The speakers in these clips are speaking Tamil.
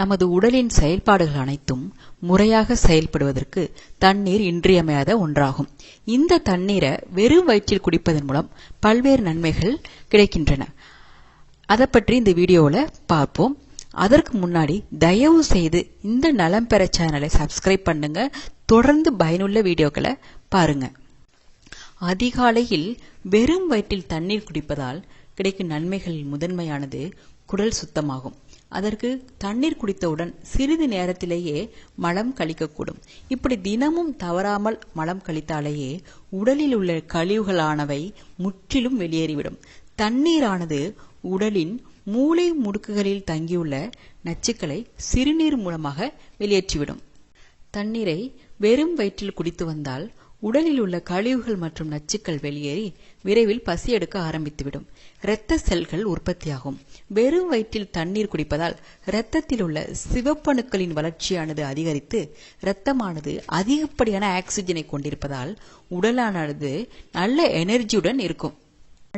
நமது உடலின் செயல்பாடுகள் அனைத்தும் முறையாக செயல்படுவதற்கு தண்ணீர் இன்றியமையாத ஒன்றாகும். இந்த தண்ணீரை வெறும் வயிற்றில் குடிப்பதன் மூலம் பல்வேறு நன்மைகள் கிடைக்கின்றன. அதை பற்றி இந்த வீடியோவில் பார்ப்போம். அதற்கு முன்னாடி தயவு செய்து இந்த நலம் பெற சேனலை சப்ஸ்கிரைப் பண்ணுங்க. தொடர்ந்து பயனுள்ள வீடியோக்களை பாருங்க. அதிகாலையில் வெறும் வயிற்றில் தண்ணீர் குடிப்பதால் கிடைக்கும் நன்மைகளில் முதன்மையானது குடல் சுத்தமாகும். அதற்கு தண்ணீர் குடித்தவுடன் சிறிது நேரத்திலேயே மலம் கழிக்கக்கூடும். இப்படி தினமும் தவறாமல் மலம் கழித்தாலேயே உடலில் உள்ள கழிவுகளானவை முற்றிலும் வெளியேறிவிடும். தண்ணீரானது உடலின் மூளை முடுக்குகளில் தங்கியுள்ள நச்சுக்களை சிறுநீர் மூலமாக வெளியேற்றிவிடும். தண்ணீரை வெறும் வயிற்றில் குடித்து வந்தால் உடலில் உள்ள கழிவுகள் மற்றும் நச்சுக்கள் வெளியேறி விரைவில் பசி எடுக்க ஆரம்பித்துவிடும். இரத்த செல்கள் உற்பத்தியாகும். வெறும் வயிற்றில் தண்ணீர் குடிப்பதால் இரத்தத்தில் உள்ள சிவப்பணுக்களின் வளர்ச்சியானது அதிகரித்து இரத்தமானது அதிகப்படியான ஆக்சிஜனை கொண்டிருப்பதால் உடலானது நல்ல எனர்ஜியுடன் இருக்கும்.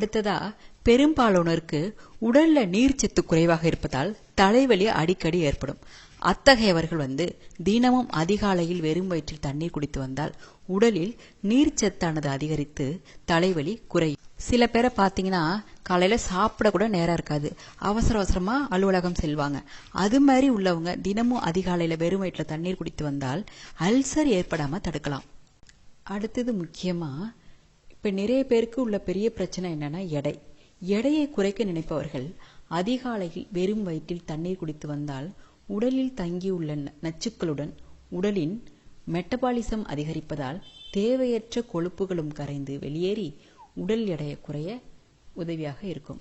அடுத்ததா பெரும்பாலானோருக்கு உடல்ல நீர்ச்சத்து குறைவாக இருப்பதால் தலைவலி அடிக்கடி ஏற்படும். அத்தகையவர்கள் வந்து தினமும் அதிகாலையில் வெறும் வயிற்றில் தண்ணீர் குடித்து வந்தால் உடலில் நீர்ச்சத்தானது அதிகரித்து தலைவலி குறையும். சில பேரை பார்த்தீங்கன்னா காலையில சாப்பிட கூட நேரம் இருக்காது. அவசர அவசரமா அலுவலகம் செல்வாங்க. அது மாதிரி உள்ளவங்க தினமும் அதிகாலையில வெறும் வயிற்றில் தண்ணீர் குடித்து வந்தால் அல்சர் ஏற்படாம தடுக்கலாம். அடுத்தது முக்கியமா இப்ப நிறைய பேருக்கு உள்ள பெரிய பிரச்சனை என்னன்னா எடை. எடையை குறைக்க நினைப்பவர்கள் அதிகாலையில் வெறும் வயிற்றில் தண்ணீர் குடித்து வந்தால் உடலில் தங்கியுள்ள நச்சுக்களுடன் உடலின் மெட்டபாலிசம் அதிகரிப்பதால் தேவையற்ற கொழுப்புகளும் கரைந்து வெளியேறி உடல் எடையை குறைய உதவியாக இருக்கும்.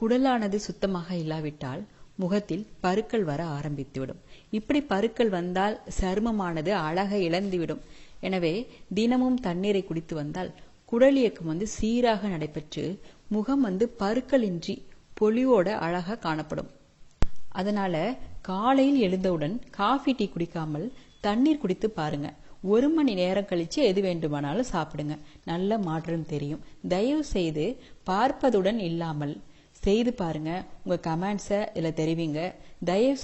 குடலானது சுத்தமாக இல்லாவிட்டால் முகத்தில் பருக்கள் வர ஆரம்பித்துவிடும். இப்படி பருக்கள் வந்தால் சருமமானது அழக இழந்துவிடும். எனவே தினமும் தண்ணீரை குடித்து வந்தால் குடல் இயக்கம் வந்து சீராக நடைபெற்று முகம் வந்து பருக்களின்றி பொலிவோட அழகாக காணப்படும். அதனால காலையில் எழுந்தவுடன் காஃபி டீ குடிக்காமல் தண்ணீர் குடித்து பாருங்க. ஒரு மணி நேரம் கழிச்சு எது வேண்டுமானாலும் சாப்பிடுங்க. நல்ல மாற்றம் தெரியும். தயவு செய்து பார்ப்பதுடன் இல்லாமல் செய்து பாருங்க. உங்க கமெண்ட்ஸை இதில் தெரிவிங்க. தயவு